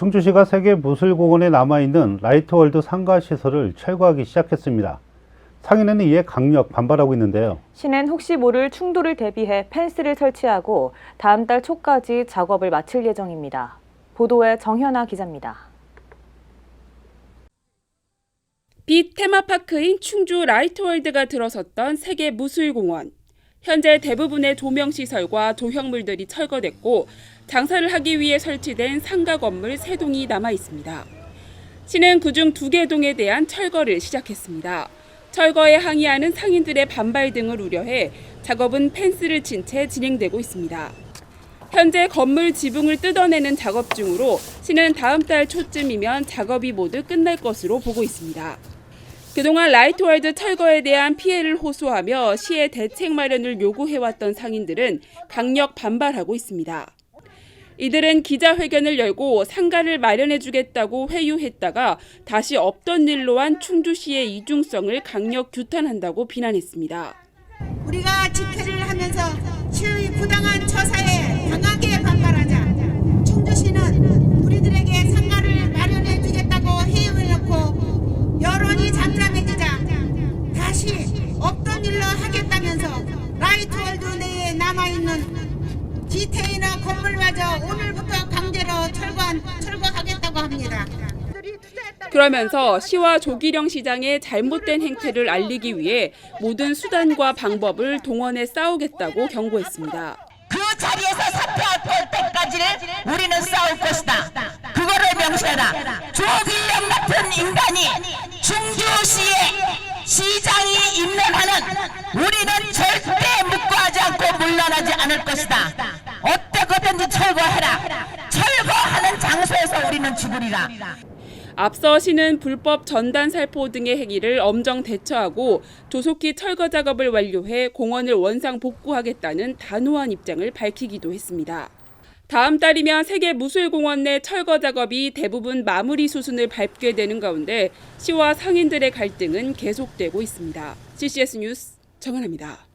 충주시가 세계 무술공원에 남아있는 라이트월드 상가 시설을 철거하기 시작했습니다. 상인회는 이에 강력 반발하고 있는데요. 시는 혹시 모를 충돌을 대비해 펜스를 설치하고 다음 달 초까지 작업을 마칠 예정입니다. 보도에 정현아 기자입니다. 빛 테마파크인 충주 라이트월드가 들어섰던 세계 무술공원. 현재 대부분의 조명시설과 조형물들이 철거됐고 장사를 하기 위해 설치된 상가 건물 세동이 남아 있습니다. 시는 그중 두개 동에 대한 철거를 시작했습니다. 철거에 항의하는 상인들의 반발 등을 우려해 작업은 펜스를 친 채 진행되고 있습니다. 현재 건물 지붕을 뜯어내는 작업 중으로 시는 다음 달 초쯤이면 작업이 모두 끝날 것으로 보고 있습니다. 그동안 라이트월드 철거에 대한 피해를 호소하며 시의 대책 마련을 요구해왔던 상인들은 강력 반발하고 있습니다. 이들은 기자회견을 열고 상가를 마련해주겠다고 회유했다가 다시 없던 일로 한 충주시의 이중성을 강력 규탄한다고 비난했습니다. 우리가 집회를 하면서 시의 부당한 처사에 강하게 반발하자 충주시는 우리들에게 상가를 마련해 주겠다고 해외해놓고 여론이 잠잠해지자 다시 없던 일로 하겠다면서 라이트월드 내에 남아있는 디테이너 건물마저 오늘부터 강제로 철거한, 철거하겠다고 합니다. 그러면서 시와 조기령 시장의 잘못된 행태를 알리기 위해 모든 수단과 방법을 동원해 싸우겠다고 경고했습니다. 그 자리에서 사퇴할 때까지는 우리는 싸울 것이다. 그거를 명시해라. 조길령 같은 인간이 충주시의 시장이 있는 한은 우리는 절대 묵고하지 않고 물러나지 않을 것이다. 어떻게든지 철거해라. 철거하는 장소에서 우리는 죽으리라. 앞서 시는 불법 전단 살포 등의 행위를 엄정 대처하고 조속히 철거 작업을 완료해 공원을 원상 복구하겠다는 단호한 입장을 밝히기도 했습니다. 다음 달이면 세계 무술공원 내 철거 작업이 대부분 마무리 수순을 밟게 되는 가운데 시와 상인들의 갈등은 계속되고 있습니다. CCS 뉴스 정은아입니다.